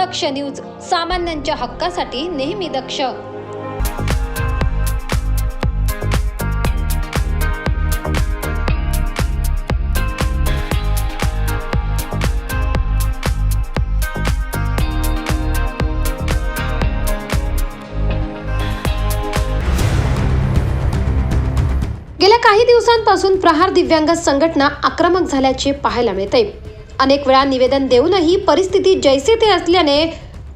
दक्ष news सामान्यांच्या हक्कासाठी नेहमी दक्ष. गेल्या काही दिवसांपासून प्रहार दिव्यांग संघटना आक्रमक झाल्याचे पाहायला मिळते अनेक वेळा निवेदन देऊनही परिस्थिती जैसे ते असल्याने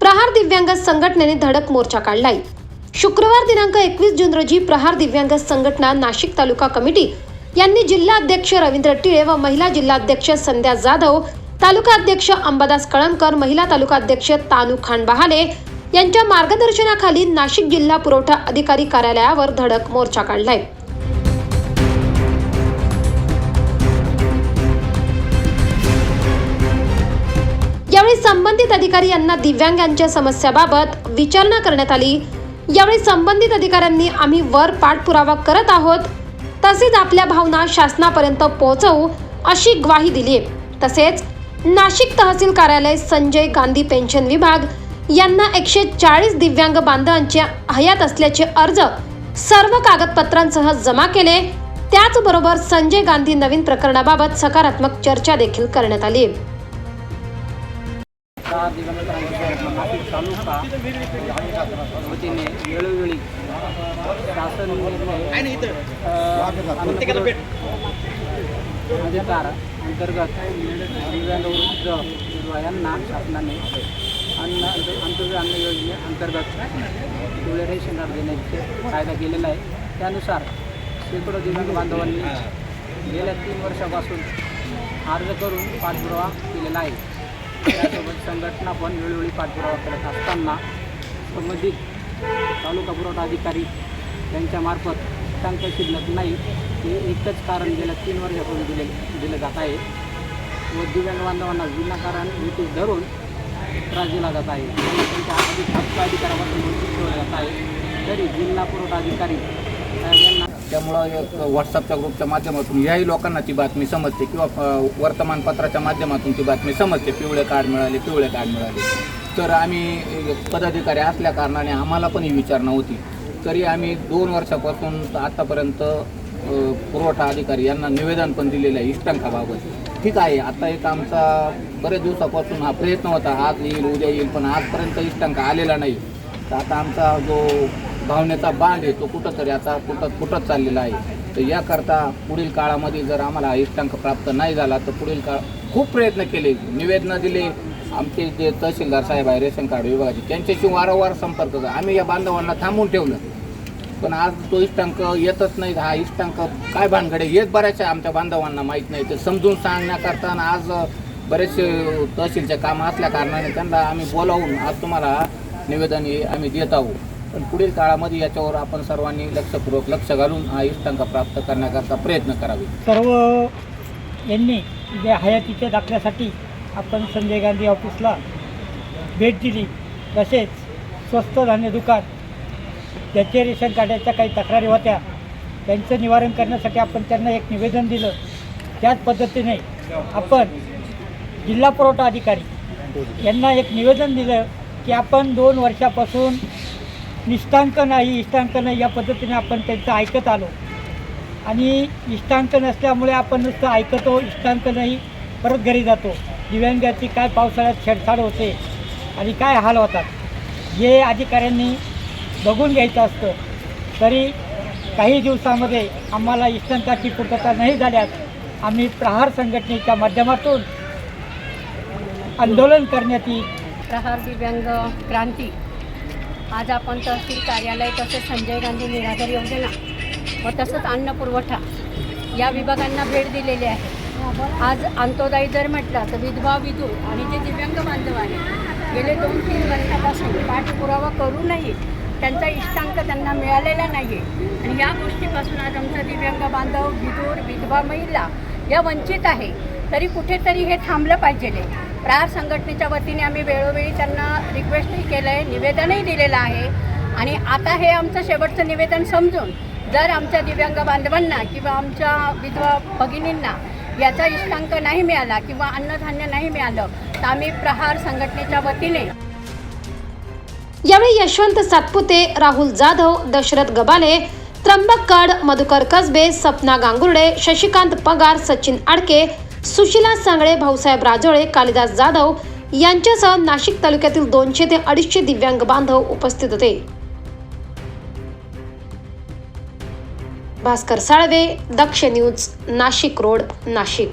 प्रहार दिव्यांग संघटनेने धडक मोर्चा काढलाय. शुक्रवार दिनांक एकवीस जून रोजी प्रहार दिव्यांग संघटना नाशिक तालुका कमिटी यांनी जिल्हा अध्यक्ष रवींद्र टिळे व महिला जिल्हाध्यक्ष संध्या जाधव तालुका अध्यक्ष अंबादास कळमकर महिला तालुका अध्यक्ष तानू खान बहाले यांच्या मार्गदर्शनाखाली नाशिक जिल्हा पुरवठा अधिकारी कार्यालयावर धडक मोर्चा काढलाय. यावेळी संबंधित अधिकारी यांना दिव्यांगांच्या समस्याबाबत विचारणा करण्यात आली. यावेळी संबंधित अधिकाऱ्यांनी आम्ही वर पाठपुरावा करत आहोत. तसेच आपल्या भावना शासनापर्यंत पोहोचवू अशी ग्वाही दिली तसेच नाशिक तहसील कार्यालय संजय गांधी पेन्शन विभाग यांना एकशे चाळीस दिव्यांग बांधवांच्या हयात असल्याचे अर्ज सर्व कागदपत्रांसह जमा केले. त्याचबरोबर संजय गांधी नवीन प्रकरणाबाबत सकारात्मक चर्चा देखील करण्यात आली. दिवसानंतर नाशिक तालुका वतीने वेळोवेळी शासन निर्णय अधिकार अंतर्गत दिव्यांग वृद्ध यांना शासनाने अन्न अंत्योदय अन्न योजनेअंतर्गत पिवळे रेशन कार्ड देण्याचे कायदा केलेला आहे. त्यानुसार शेकडो दिव्यांग बांधवांनी गेल्या तीन वर्षापासून अर्ज करून पाठपुरावा केलेला आहे. त्यासोबत संघटना पण वेळोवेळी पाठपुरावा करत असताना संबंधित तालुका पुरवठा अधिकारी यांच्यामार्फत टंक शिल्लक नाही हे एकच कारण गेल्या तीन वर्षापूर्वी दिले दिलं जात आहे. व दिव्यांग बांधवांना विनाकारण नोटीस धरून त्रास दिला जात आहे. त्यांच्या अधिक हक्क अधिकारापासून वंचित ठेवलं जात आहे. तरी जिल्हा पुरवठा अधिकारी यांना त्यामुळं एक व्हॉट्सअपच्या ग्रुपच्या माध्यमातून याही लोकांना ती बातमी समजते किंवा वर्तमानपत्राच्या माध्यमातून ती बातमी समजते. पिवळे कार्ड मिळाले पिवळे कार्ड मिळाले. तर आम्ही पदाधिकारी असल्या कारणाने आम्हाला पण ही विचारणा होती. तरी आम्ही दोन वर्षापासून आत्तापर्यंत पुरवठा अधिकारी यांना निवेदन पण दिलेलं आहे इष्टांकाबाबत. ठीक आहे आता एक आमचा बरेच दिवसापासून हा प्रयत्न होता. आज येईल उद्या येईल पण आजपर्यंत इष्टांक आलेला नाही. तर आता आमचा जो भावनेचा बांध आहे तो कुठंतरी आता कुठं कुठंच चाललेला आहे. तर याकरता पुढील काळामध्ये जर आम्हाला हा इष्टांक प्राप्त नाही झाला तर पुढील काळ खूप प्रयत्न केले. निवेदनं दिले. आमचे जे तहसीलदार साहेब आहे रेशन कार्ड विभागाचे त्यांच्याशी वारंवार संपर्क आम्ही या बांधवांना थांबून ठेवलं. पण आज तो इष्टांक येतच नाही हा इष्टांक काय भानगडे? येत बऱ्याचशा आमच्या बांधवांना माहीत नाही. ते समजून सांगण्याकरता आज बरेचसे तहसीलचे कामं असल्या कारणाने त्यांना आम्ही बोलावून आज तुम्हाला निवेदन आम्ही देत आहोत. पण पुढील काळामध्ये याच्यावर आपण सर्वांनी लक्षपूर्वक लक्ष घालून हा प्राप्त करण्याकरता प्रयत्न करावे. सर्व यांनी या हयातीच्या दाखल्यासाठी आपण संजय गांधी ऑफिसला भेट दिली. तसेच स्वस्त धान्य दुकान ज्याचे रेशन कार्डाच्या काही तक्रारी होत्या त्यांचं निवारण करण्यासाठी आपण त्यांना एक निवेदन दिलं. त्याच पद्धतीने आपण जिल्हा पुरवठा अधिकारी यांना एक निवेदन दिलं की आपण दोन वर्षापासून निष्ठांक नाही इष्टांक नाही या पद्धतीने आपण त्यांचं ऐकत आलो. आणि इष्टांक नसल्यामुळे आपण नुसतं ऐकतो इष्टांक नाही परत घरी जातो. दिव्यांगाची काय पावसाळ्यात छेडछाड होते आणि काय हाल होतात हे अधिकाऱ्यांनी बघून घ्यायचं असतं. तरी काही दिवसामध्ये आम्हाला इष्टांकाची पूर्तता नाही झाल्यास आम्ही प्रहार संघटनेच्या माध्यमातून आंदोलन करण्यात येईल प्रहार दिव्यांग क्रांती. आज आपण तहसील कार्यालय तसेच संजय गांधी निराधार योजना व तसंच अन्न पुरवठा या विभागांना भेट दिलेली आहे. आज अंत्योदय जर म्हटलं तर विधवा विधू आणि जे दिव्यांग बांधव आहेत गेले दोन तीन वर्षापासून पाठपुरावा करूनही त्यांचा इष्टांक त्यांना मिळालेला नाही आहे आणि या गोष्टीपासून आज आमचा दिव्यांग बांधव विधूर विधवा महिला या वंचित आहे. तरी कुठेतरी हे थांबलं पाहिजे. प्रार संघटनेच्या वतीने आम्ही वेळोवेळी त्यांना रिक्वेस्टही केलं आहे निवेदनही दिलेलं आहे. आणि आता हे आमचं शेवटचं निवेदन समजून जर आमच्या दिव्यांग बांधवांना किंवा आमच्या विधवा भगिनींना याचा इष्टांक नाही मिळाला किंवा अन्नधान्य नाही मिळालं तर आम्ही प्रहार संघटनेच्या वतीने यावेळी यशवंत सातपुते राहुल जाधव दशरथ गबाले त्र्यंबक कड मधुकर कसबे सपना गांगुर्डे शशिकांत पगार सचिन आडके सुशिला सांगळे भाऊसाहेब राजोळे कालिदास जाधव यांच्यासह नाशिक तालुक्यातील दोनशे ते अडीचशे दिव्यांग बांधव उपस्थित होते. Bhaskar Salve Daksh news Nashik Road Nashik.